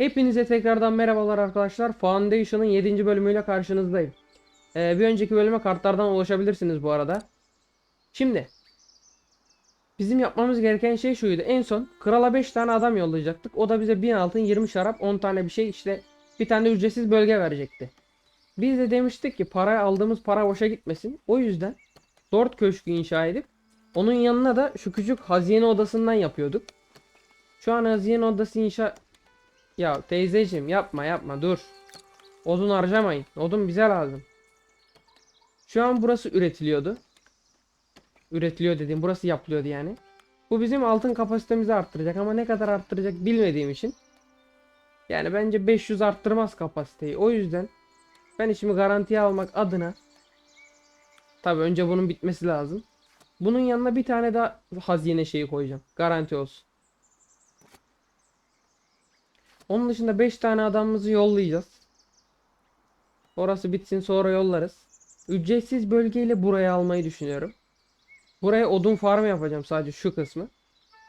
Hepinize tekrardan merhabalar arkadaşlar. Foundation'ın 7. bölümüyle karşınızdayım. Ee, bir önceki bölüme kartlardan ulaşabilirsiniz bu arada. Şimdi bizim yapmamız gereken şey şuydu. En son krala 5 tane adam yollayacaktık. O da bize 1000 altın, 20 şarap, 10 tane bir şey işte bir tane ücretsiz bölge verecekti. Biz de demiştik ki para aldığımız para boşa gitmesin. O yüzden Dört Köşkü inşa edip onun yanına da şu küçük hazine odasından yapıyorduk. Şu an hazine odası inşa ya teyzeciğim yapma yapma dur. Odun harcamayın. Odun bize lazım. Şu an burası üretiliyordu. Üretiliyor dediğim burası yapılıyordu yani. Bu bizim altın kapasitemizi arttıracak ama ne kadar arttıracak bilmediğim için. Yani bence 500 arttırmaz kapasiteyi. O yüzden ben işimi garantiye almak adına Tabi önce bunun bitmesi lazım. Bunun yanına bir tane daha hazine şeyi koyacağım. Garanti olsun. Onun dışında 5 tane adamımızı yollayacağız. Orası bitsin sonra yollarız. Ücretsiz bölgeyle buraya almayı düşünüyorum. Buraya odun farmı yapacağım sadece şu kısmı.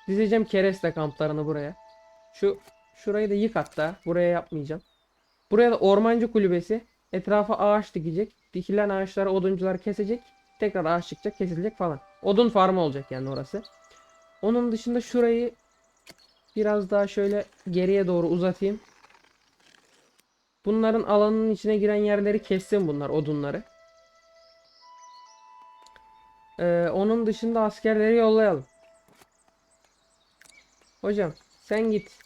Dizeceğim kereste kamplarını buraya. Şu şurayı da yık hatta. Buraya yapmayacağım. Buraya da ormancı kulübesi. Etrafa ağaç dikecek. Dikilen ağaçları oduncular kesecek. Tekrar ağaç çıkacak, kesilecek falan. Odun farmı olacak yani orası. Onun dışında şurayı biraz daha şöyle geriye doğru uzatayım. Bunların alanının içine giren yerleri kessin bunlar odunları. Ee, onun dışında askerleri yollayalım. Hocam sen git.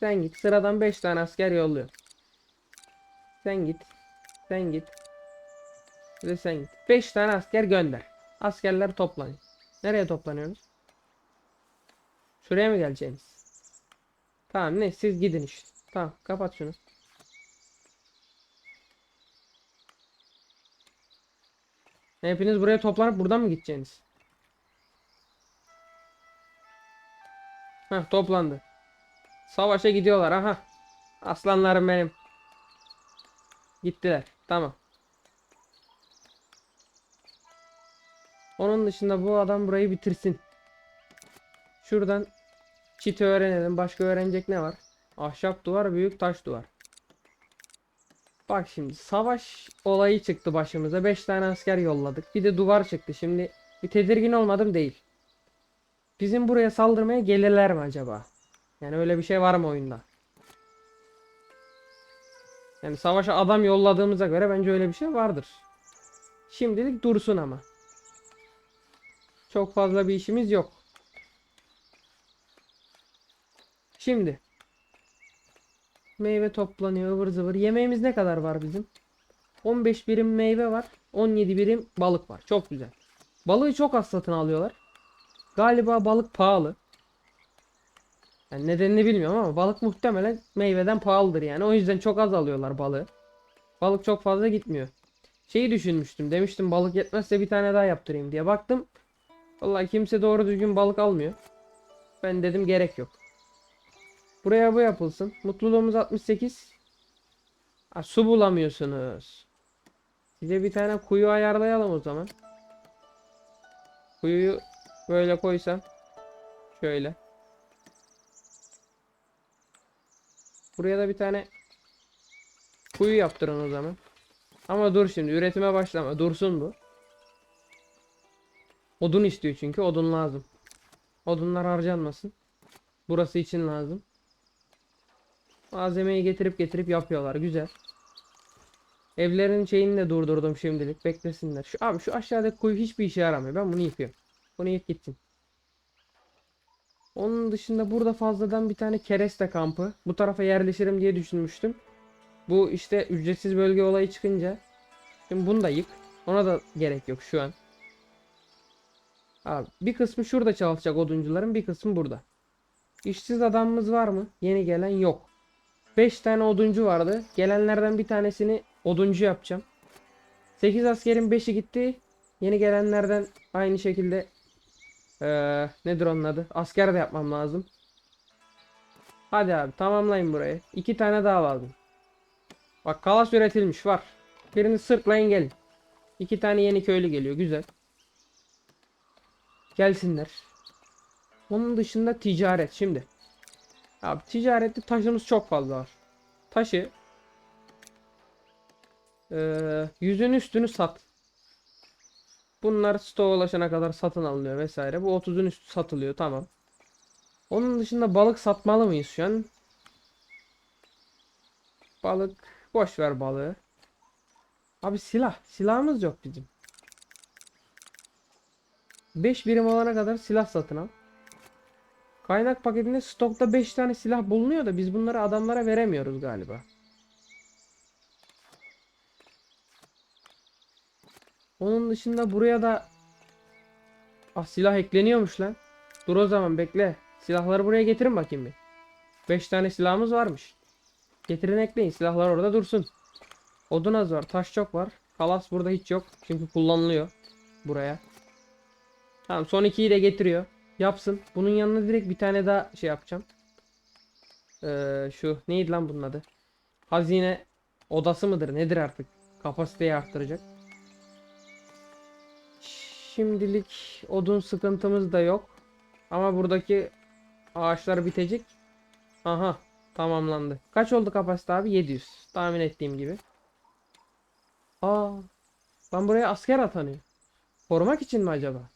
Sen git. Sıradan 5 tane asker yolluyor. Sen git. Sen git. Ve sen git. 5 tane asker gönder. Askerler toplanın. Nereye toplanıyorsunuz? Şuraya mı geleceksiniz? Tamam ne siz gidin işte. Tamam kapat şunu. Hepiniz buraya toplanıp buradan mı gideceksiniz? Heh toplandı. Savaşa gidiyorlar aha. Aslanlarım benim. Gittiler. Tamam. Onun dışında bu adam burayı bitirsin. Şuradan çiti öğrenelim. Başka öğrenecek ne var? Ahşap duvar, büyük taş duvar. Bak şimdi savaş olayı çıktı başımıza. 5 tane asker yolladık. Bir de duvar çıktı. Şimdi bir tedirgin olmadım değil. Bizim buraya saldırmaya gelirler mi acaba? Yani öyle bir şey var mı oyunda? Yani savaşa adam yolladığımıza göre bence öyle bir şey vardır. Şimdilik dursun ama. Çok fazla bir işimiz yok. Şimdi. Meyve toplanıyor ıvır zıvır. Yemeğimiz ne kadar var bizim? 15 birim meyve var. 17 birim balık var. Çok güzel. Balığı çok az satın alıyorlar. Galiba balık pahalı. Yani nedenini bilmiyorum ama balık muhtemelen meyveden pahalıdır yani. O yüzden çok az alıyorlar balığı. Balık çok fazla gitmiyor. Şeyi düşünmüştüm. Demiştim balık yetmezse bir tane daha yaptırayım diye. Baktım. Vallahi kimse doğru düzgün balık almıyor. Ben dedim gerek yok. Buraya bu yapılsın. Mutluluğumuz 68. Ha, su bulamıyorsunuz. Size bir tane kuyu ayarlayalım o zaman. Kuyuyu böyle koysam. Şöyle. Buraya da bir tane kuyu yaptırın o zaman. Ama dur şimdi üretime başlama. Dursun bu. Odun istiyor çünkü. Odun lazım. Odunlar harcanmasın. Burası için lazım. Malzemeyi getirip getirip yapıyorlar. Güzel. Evlerin şeyini de durdurdum şimdilik. Beklesinler. Şu, abi şu aşağıdaki kuyu hiçbir işe yaramıyor. Ben bunu yıkıyorum. Bunu yık gitsin. Onun dışında burada fazladan bir tane kereste kampı. Bu tarafa yerleşirim diye düşünmüştüm. Bu işte ücretsiz bölge olayı çıkınca. Şimdi bunu da yık. Ona da gerek yok şu an. Abi bir kısmı şurada çalışacak oduncuların bir kısmı burada. İşsiz adamımız var mı? Yeni gelen yok. 5 tane oduncu vardı. Gelenlerden bir tanesini oduncu yapacağım. 8 askerin 5'i gitti. Yeni gelenlerden aynı şekilde ee, nedir onun adı? Asker de yapmam lazım. Hadi abi tamamlayın burayı. İki tane daha lazım. Bak kalas üretilmiş var. Birini sırtlayın gelin. İki tane yeni köylü geliyor. Güzel. Gelsinler. Onun dışında ticaret şimdi. Abi ticarette taşımız çok fazla var. Taşı eee, yüzün üstünü sat. Bunlar stoğa ulaşana kadar satın alınıyor vesaire. Bu 30'un üstü satılıyor tamam. Onun dışında balık satmalı mıyız şu an? Balık boş ver balığı. Abi silah. Silahımız yok bizim. 5 birim olana kadar silah satın al. Kaynak paketinde stokta 5 tane silah bulunuyor da biz bunları adamlara veremiyoruz galiba. Onun dışında buraya da Ah silah ekleniyormuş lan. Dur o zaman bekle. Silahları buraya getirin bakayım bir. 5 tane silahımız varmış. Getirin ekleyin. Silahlar orada dursun. Odun az var. Taş çok var. Kalas burada hiç yok. Çünkü kullanılıyor. Buraya. Tamam son ikiyi de getiriyor. Yapsın. Bunun yanına direkt bir tane daha şey yapacağım. Ee, şu neydi lan bunun adı? Hazine odası mıdır nedir artık? Kapasiteyi arttıracak. Şimdilik odun sıkıntımız da yok. Ama buradaki ağaçlar bitecek. Aha tamamlandı. Kaç oldu kapasite abi? 700. Tahmin ettiğim gibi. Aa, ben buraya asker atanıyor. Korumak için mi acaba?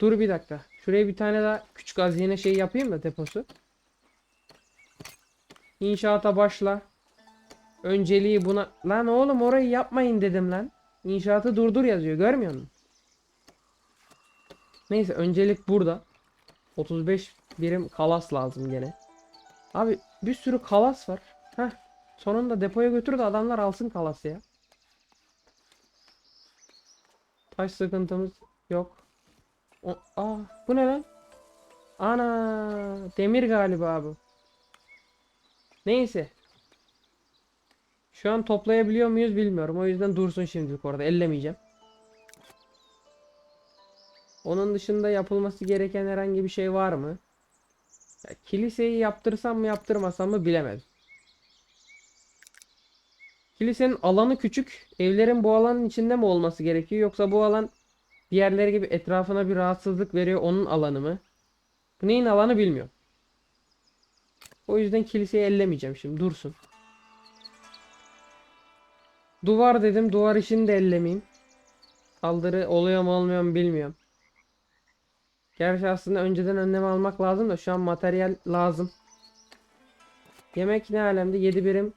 Dur bir dakika. Şuraya bir tane daha küçük hazine şey yapayım da deposu. İnşaata başla. Önceliği buna... Lan oğlum orayı yapmayın dedim lan. İnşaatı durdur yazıyor. Görmüyor musun? Neyse öncelik burada. 35 birim kalas lazım gene. Abi bir sürü kalas var. Heh. Sonunda depoya götür de adamlar alsın kalası ya. Taş sıkıntımız yok. O, aa, bu ne lan? Ana demir galiba bu. Neyse. Şu an toplayabiliyor muyuz bilmiyorum. O yüzden dursun şimdilik orada. Ellemeyeceğim. Onun dışında yapılması gereken herhangi bir şey var mı? Ya, kiliseyi yaptırsam mı yaptırmasam mı bilemedim. Kilisenin alanı küçük. Evlerin bu alanın içinde mi olması gerekiyor? Yoksa bu alan diğerleri gibi etrafına bir rahatsızlık veriyor onun alanı mı? Bu neyin alanı bilmiyorum. O yüzden kiliseyi ellemeyeceğim şimdi. Dursun. Duvar dedim. Duvar işini de ellemeyeyim. Saldırı oluyor mu olmuyor mu bilmiyorum. Gerçi aslında önceden önlem almak lazım da şu an materyal lazım. Yemek ne alemde? 7 birim.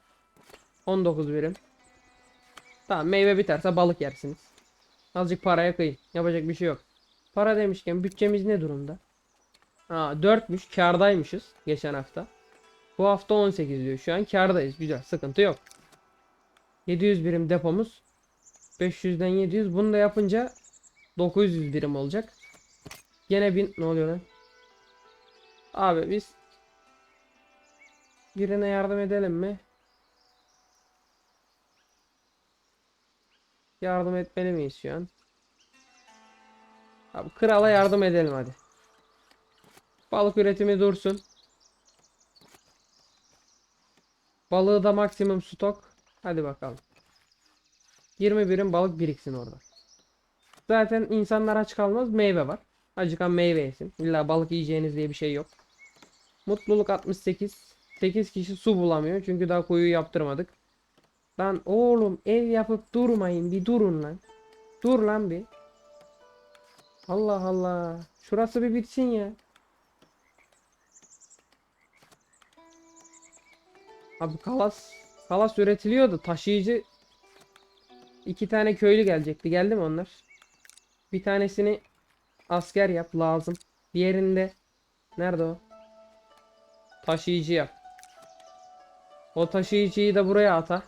19 birim. Tamam meyve biterse balık yersiniz. Azıcık paraya kıyın. Yapacak bir şey yok. Para demişken bütçemiz ne durumda? Aa 4'müş. Kardaymışız geçen hafta. Bu hafta 18 diyor. Şu an kardayız. Güzel. Sıkıntı yok. 700 birim depomuz. 500'den 700. Bunu da yapınca 900 birim olacak. Gene bin ne oluyor lan? Abi biz birine yardım edelim mi? Yardım etmeli miyiz şu an? Abi krala yardım edelim hadi. Balık üretimi dursun. Balığı da maksimum stok. Hadi bakalım. 20 birim balık biriksin orada. Zaten insanlar aç kalmaz meyve var. Acıkan meyve yesin. İlla balık yiyeceğiniz diye bir şey yok. Mutluluk 68. 8 kişi su bulamıyor. Çünkü daha kuyu yaptırmadık. Lan oğlum ev yapıp durmayın. Bir durun lan. Dur lan bir. Allah Allah. Şurası bir bitsin ya. Abi kalas. Kalas üretiliyordu. Taşıyıcı iki tane köylü gelecekti. Geldi mi onlar? Bir tanesini asker yap lazım. Diğerinde nerede o? Taşıyıcı yap. O taşıyıcıyı da buraya ata.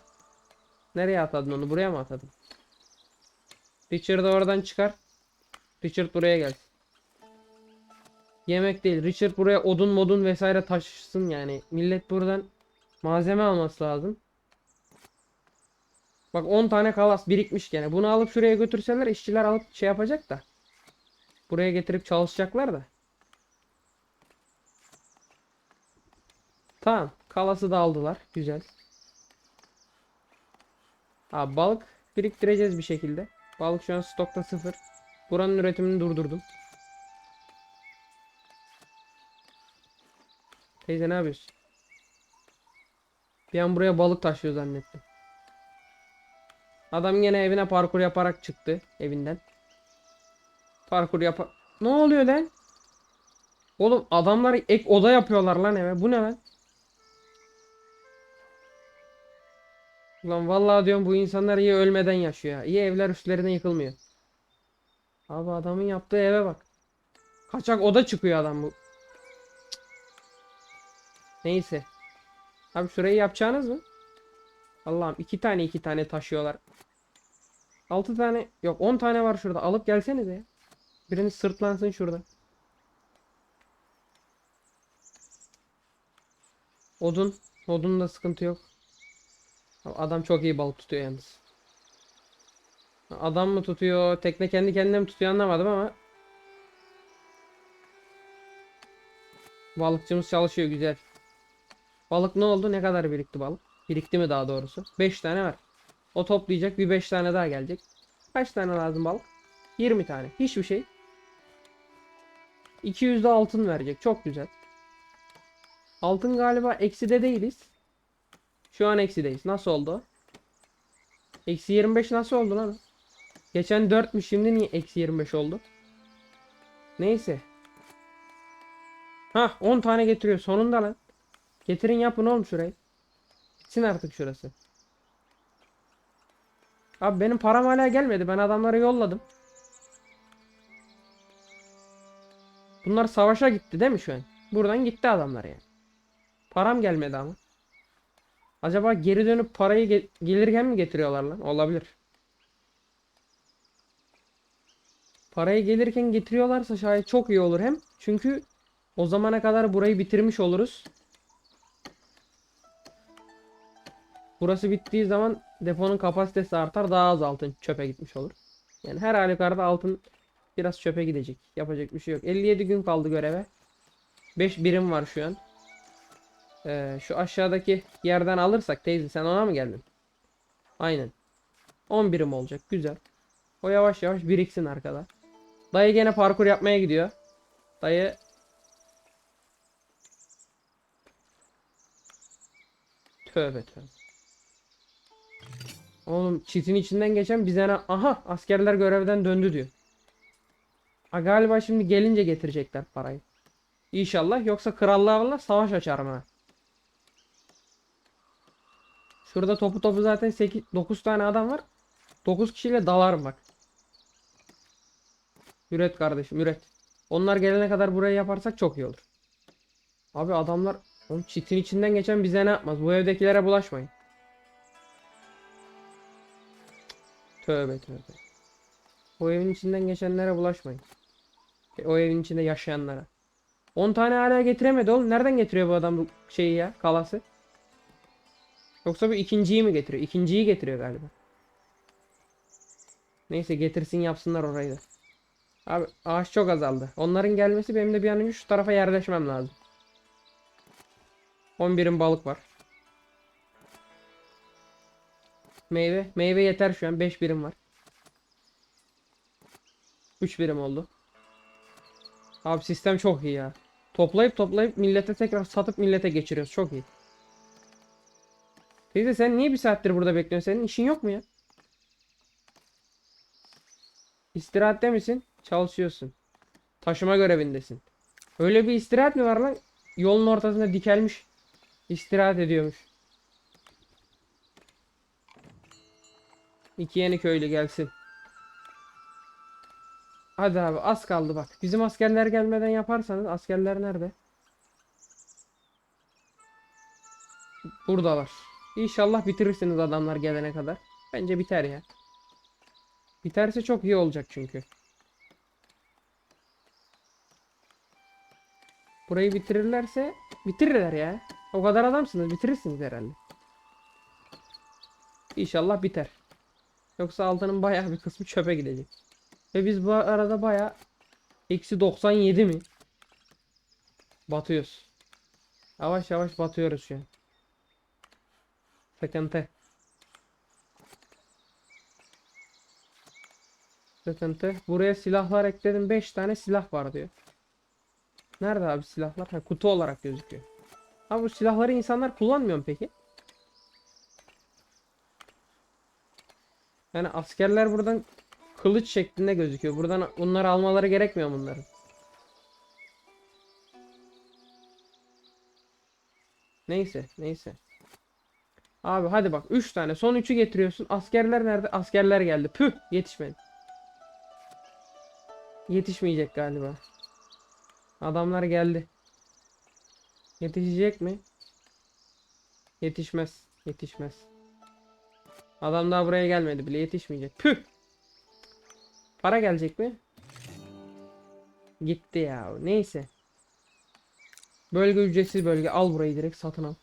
Nereye atadın onu? Buraya mı atadın? Richard'ı oradan çıkar. Richard buraya gelsin. Yemek değil. Richard buraya odun modun vesaire taşısın yani. Millet buradan malzeme alması lazım. Bak 10 tane kalas birikmiş gene. Bunu alıp şuraya götürseler işçiler alıp şey yapacak da. Buraya getirip çalışacaklar da. Tamam. Kalası da aldılar. Güzel. Abi balık biriktireceğiz bir şekilde. Balık şu an stokta sıfır. Buranın üretimini durdurdum. Teyze ne yapıyorsun? Bir an buraya balık taşıyor zannettim. Adam yine evine parkur yaparak çıktı evinden. Parkur yap. Ne oluyor lan? Oğlum adamlar ek oda yapıyorlar lan eve. Bu ne lan? Ulan vallahi diyorum bu insanlar iyi ölmeden yaşıyor ya. İyi evler üstlerine yıkılmıyor. Abi adamın yaptığı eve bak. Kaçak oda çıkıyor adam bu. Neyse. Abi şurayı yapacağınız mı? Allah'ım iki tane iki tane taşıyorlar. Altı tane yok on tane var şurada. Alıp gelsenize ya. Biriniz sırtlansın şurada. Odun. Odun'da sıkıntı yok. Adam çok iyi balık tutuyor yalnız. Adam mı tutuyor, tekne kendi kendine mi tutuyor anlamadım ama Balıkçımız çalışıyor güzel. Balık ne oldu? Ne kadar birikti balık? Birikti mi daha doğrusu? 5 tane var. O toplayacak bir 5 tane daha gelecek. Kaç tane lazım balık? 20 tane. Hiçbir şey. 200 de altın verecek. Çok güzel. Altın galiba ekside değiliz. Şu an eksideyiz. Nasıl oldu? Eksi 25 nasıl oldu lan? Geçen 4'müş şimdi niye eksi 25 oldu? Neyse. Hah 10 tane getiriyor sonunda lan. Getirin yapın oğlum şurayı. Bitsin artık şurası. Abi benim param hala gelmedi. Ben adamları yolladım. Bunlar savaşa gitti değil mi şu an? Buradan gitti adamlar yani. Param gelmedi ama. Acaba geri dönüp parayı ge- gelirken mi getiriyorlar lan? Olabilir. Parayı gelirken getiriyorlarsa şayet çok iyi olur hem. Çünkü o zamana kadar burayı bitirmiş oluruz. Burası bittiği zaman deponun kapasitesi artar. Daha az altın çöpe gitmiş olur. Yani her halükarda altın biraz çöpe gidecek. Yapacak bir şey yok. 57 gün kaldı göreve. 5 birim var şu an. Ee, şu aşağıdaki yerden alırsak teyze sen ona mı geldin? Aynen. 10 birim olacak. Güzel. O yavaş yavaş biriksin arkada. Dayı gene parkur yapmaya gidiyor. Dayı Tövbe tövbe. Oğlum çitin içinden geçen bize ne? Aha askerler görevden döndü diyor. Ha galiba şimdi gelince getirecekler parayı. İnşallah yoksa krallarla savaş açarım ha. Şurada topu topu zaten 8 9 tane adam var. 9 kişiyle dalarım bak. Üret kardeşim üret. Onlar gelene kadar burayı yaparsak çok iyi olur. Abi adamlar Oğlum çitin içinden geçen bize ne yapmaz? Bu evdekilere bulaşmayın. Tövbe tövbe. O evin içinden geçenlere bulaşmayın. E, O evin içinde yaşayanlara. 10 tane hala getiremedi oğlum. Nereden getiriyor bu adam bu şeyi ya? Kalası. Yoksa bu ikinciyi mi getiriyor? İkinciyi getiriyor galiba. Neyse getirsin yapsınlar orayı da. Abi ağaç çok azaldı. Onların gelmesi benim de bir an önce şu tarafa yerleşmem lazım. 11'in balık var. Meyve. Meyve yeter şu an. 5 birim var. 3 birim oldu. Abi sistem çok iyi ya. Toplayıp toplayıp millete tekrar satıp millete geçiriyoruz. Çok iyi. Teyze sen niye bir saattir burada bekliyorsun? Senin işin yok mu ya? İstirahatte misin? Çalışıyorsun. Taşıma görevindesin. Öyle bir istirahat mi var lan? Yolun ortasında dikelmiş. İstirahat ediyormuş. İki yeni köylü gelsin. Hadi abi az kaldı bak. Bizim askerler gelmeden yaparsanız askerler nerede? Buradalar. İnşallah bitirirsiniz adamlar gelene kadar. Bence biter ya. Biterse çok iyi olacak çünkü. Burayı bitirirlerse bitirirler ya. O kadar adamsınız bitirirsiniz herhalde. İnşallah biter. Yoksa altının bayağı bir kısmı çöpe gidecek. Ve biz bu arada bayağı eksi 97 mi? Batıyoruz. Yavaş yavaş batıyoruz şu an. Sıkıntı. Sıkıntı. Buraya silahlar ekledim. 5 tane silah var diyor. Nerede abi silahlar? Ha, kutu olarak gözüküyor. Ha bu silahları insanlar kullanmıyor mu peki? Yani askerler buradan kılıç şeklinde gözüküyor. Buradan bunları almaları gerekmiyor bunların. Neyse, neyse. Abi hadi bak 3 tane. Son 3'ü getiriyorsun. Askerler nerede? Askerler geldi. Püh, yetişmedi. Yetişmeyecek galiba. Adamlar geldi. Yetişecek mi? Yetişmez. Yetişmez. Adam daha buraya gelmedi bile. Yetişmeyecek. Püh. Para gelecek mi? Gitti ya. Neyse. Bölge ücretsiz bölge. Al burayı direkt satın al.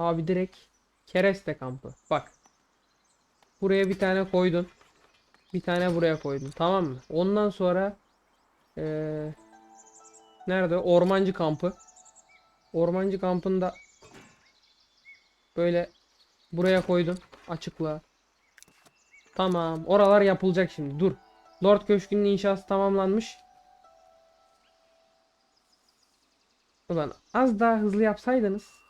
Abi direkt kereste kampı. Bak. Buraya bir tane koydun. Bir tane buraya koydun. Tamam mı? Ondan sonra eee nerede? Ormancı kampı. Ormancı kampında böyle buraya koydun. Açıkla. Tamam. Oralar yapılacak şimdi. Dur. Lord Köşkü'nün inşası tamamlanmış. Ulan az daha hızlı yapsaydınız.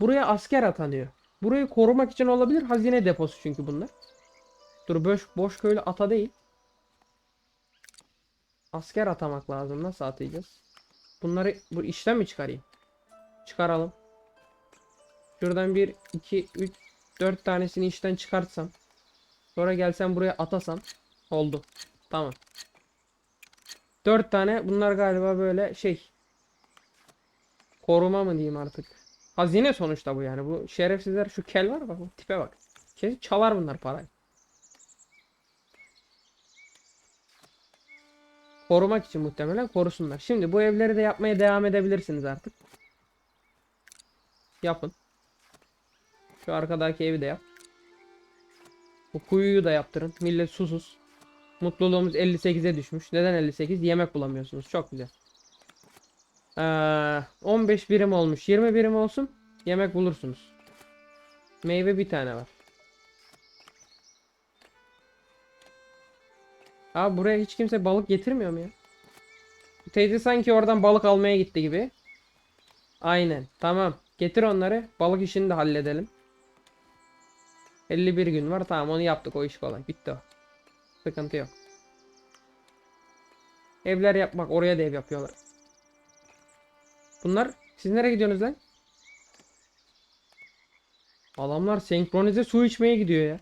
Buraya asker atanıyor. Burayı korumak için olabilir. Hazine deposu çünkü bunlar. Dur boş, boş köylü ata değil. Asker atamak lazım. Nasıl atayacağız? Bunları bu işten mi çıkarayım? Çıkaralım. Şuradan 1, 2, 3, 4 tanesini işten çıkartsam. Sonra gelsem buraya atasam. Oldu. Tamam. 4 tane. Bunlar galiba böyle şey. Koruma mı diyeyim artık. Hazine sonuçta bu yani. Bu şerefsizler şu kel var bak. bu Tipe bak. Kesin çalar bunlar parayı. Korumak için muhtemelen korusunlar. Şimdi bu evleri de yapmaya devam edebilirsiniz artık. Yapın. Şu arkadaki evi de yap. Bu kuyuyu da yaptırın. Millet susuz. Mutluluğumuz 58'e düşmüş. Neden 58? Yemek bulamıyorsunuz. Çok güzel. Ee, 15 birim olmuş. 20 birim olsun. Yemek bulursunuz. Meyve bir tane var. Abi buraya hiç kimse balık getirmiyor mu ya? Teyze sanki oradan balık almaya gitti gibi. Aynen. Tamam. Getir onları. Balık işini de halledelim. 51 gün var. Tamam onu yaptık. O iş kolay. Bitti o. Sıkıntı yok. Evler yapmak. Oraya da ev yapıyorlar. Bunlar siz nereye gidiyorsunuz lan? Adamlar senkronize su içmeye gidiyor ya.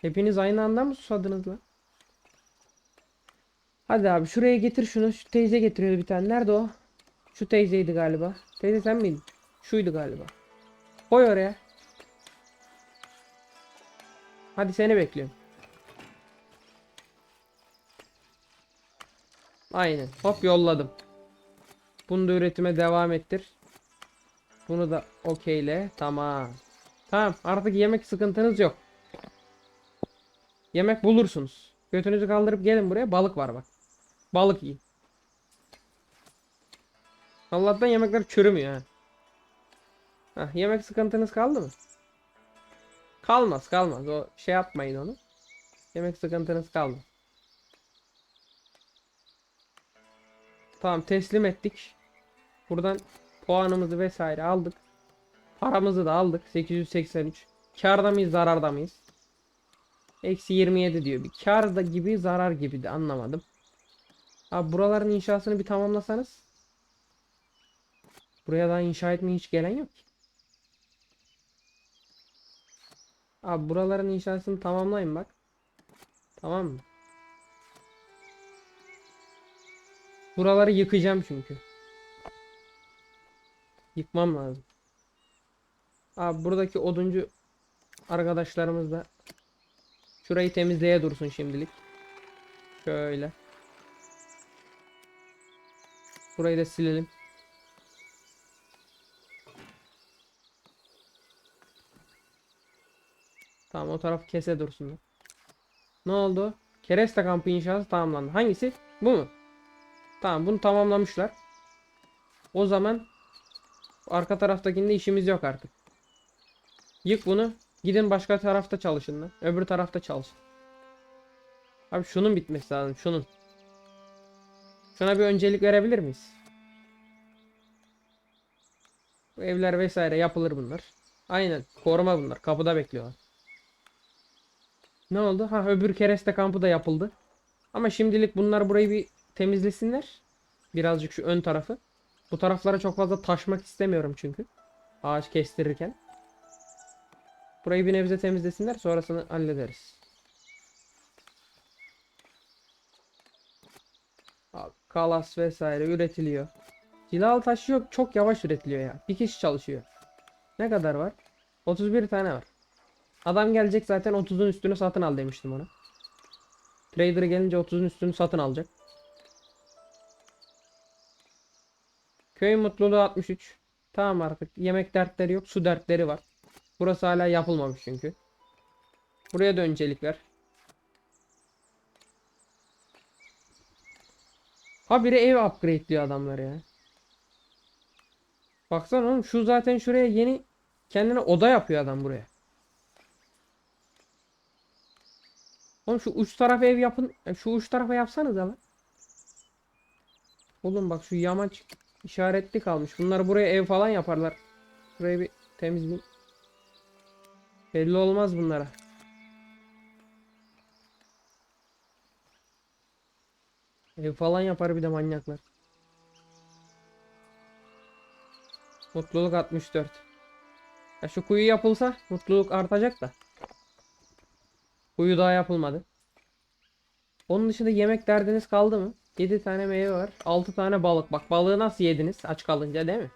Hepiniz aynı anda mı susadınız lan? Hadi abi şuraya getir şunu. Şu teyze getiriyordu bir tane. Nerede o? Şu teyzeydi galiba. Teyze sen miydin? Şuydu galiba. Koy oraya. Hadi seni bekliyorum. Aynen. Hop yolladım. Bunu da üretime devam ettir. Bunu da okeyle. Tamam. Tamam. Artık yemek sıkıntınız yok. Yemek bulursunuz. Götünüzü kaldırıp gelin buraya. Balık var bak. Balık yiyin. Allah'tan yemekler çürümüyor ha. Hah, yemek sıkıntınız kaldı mı? Kalmaz kalmaz. O şey yapmayın onu. Yemek sıkıntınız kaldı. Tamam teslim ettik. Buradan puanımızı vesaire aldık. Paramızı da aldık. 883. Karda mıyız zararda mıyız? Eksi 27 diyor. Bir kar da gibi zarar gibi de anlamadım. Abi buraların inşasını bir tamamlasanız. Buraya daha inşa etmeye hiç gelen yok ki. Abi buraların inşasını tamamlayın bak. Tamam mı? Buraları yıkacağım çünkü. Yıkmam lazım. Abi buradaki oduncu arkadaşlarımız da şurayı temizleye dursun şimdilik. Şöyle. Burayı da silelim. Tamam o taraf kese dursun. Ne oldu? Kereste kampı inşası tamamlandı. Hangisi? Bu mu? Tamam bunu tamamlamışlar. O zaman arka taraftakinde işimiz yok artık. Yık bunu. Gidin başka tarafta çalışın lan. Öbür tarafta çalışın. Abi şunun bitmesi lazım. Şunun. Şuna bir öncelik verebilir miyiz? Bu evler vesaire yapılır bunlar. Aynen. Koruma bunlar. Kapıda bekliyorlar. Ne oldu? Ha öbür kereste kampı da yapıldı. Ama şimdilik bunlar burayı bir temizlesinler. Birazcık şu ön tarafı. Bu taraflara çok fazla taşmak istemiyorum çünkü. Ağaç kestirirken. Burayı bir nebze temizlesinler. Sonrasını hallederiz. Kalas vesaire üretiliyor. Cilalı taş yok. Çok yavaş üretiliyor ya. Bir kişi çalışıyor. Ne kadar var? 31 tane var. Adam gelecek zaten 30'un üstünü satın al demiştim ona. Trader gelince 30'un üstünü satın alacak. Köy mutluluğu 63. Tamam artık. Yemek dertleri yok. Su dertleri var. Burası hala yapılmamış çünkü. Buraya da öncelik ver. Ha biri ev upgrade diyor adamlar ya. Baksana oğlum şu zaten şuraya yeni kendine oda yapıyor adam buraya. Oğlum şu uç tarafa ev yapın. Şu uç tarafa yapsanız lan. Oğlum bak şu yamaç işaretli kalmış. Bunlar buraya ev falan yaparlar. Burayı bir temizleyin. Belli olmaz bunlara. Ev falan yapar bir de manyaklar. Mutluluk 64. Ya şu kuyu yapılsa mutluluk artacak da. Kuyu daha yapılmadı. Onun dışında yemek derdiniz kaldı mı? 7 tane meyve var. 6 tane balık. Bak balığı nasıl yediniz aç kalınca değil mi?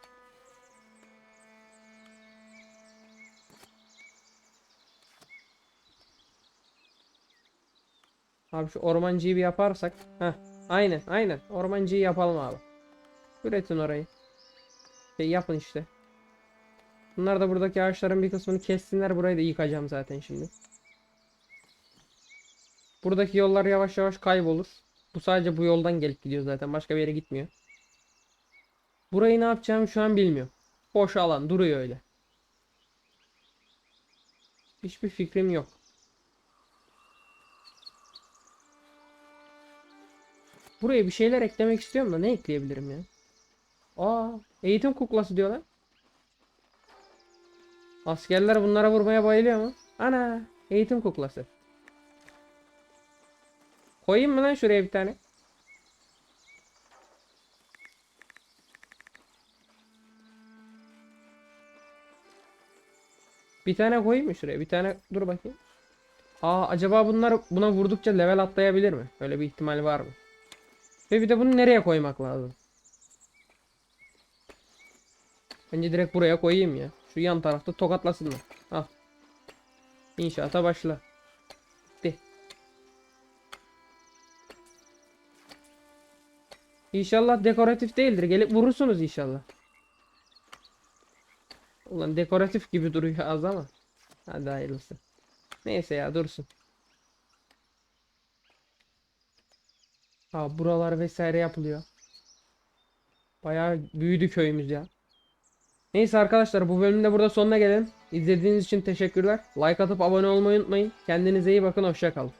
Abi şu ormancıyı bir yaparsak. Heh, aynen aynen. Ormancıyı yapalım abi. Üretin orayı. Şey yapın işte. Bunlar da buradaki ağaçların bir kısmını kessinler. Burayı da yıkacağım zaten şimdi. Buradaki yollar yavaş yavaş kaybolur. Bu sadece bu yoldan gelip gidiyor zaten. Başka bir yere gitmiyor. Burayı ne yapacağım şu an bilmiyorum. Boş alan duruyor öyle. Hiçbir fikrim yok. Buraya bir şeyler eklemek istiyorum da ne ekleyebilirim ya? Aa, eğitim kuklası diyorlar. Askerler bunlara vurmaya bayılıyor mu? Ana, eğitim kuklası. Koyayım mı lan şuraya bir tane? Bir tane koyayım mı şuraya? Bir tane dur bakayım. Aa acaba bunlar buna vurdukça level atlayabilir mi? Öyle bir ihtimal var mı? Ve bir de bunu nereye koymak lazım? Bence direkt buraya koyayım ya. Şu yan tarafta tokatlasınlar. Al. İnşaata başla. İnşallah dekoratif değildir. Gelip vurursunuz inşallah. Ulan dekoratif gibi duruyor az ama. Hadi hayırlısı. Neyse ya dursun. Ha buralar vesaire yapılıyor. Bayağı büyüdü köyümüz ya. Neyse arkadaşlar bu bölümün de burada sonuna gelelim. İzlediğiniz için teşekkürler. Like atıp abone olmayı unutmayın. Kendinize iyi bakın. Hoşça kalın.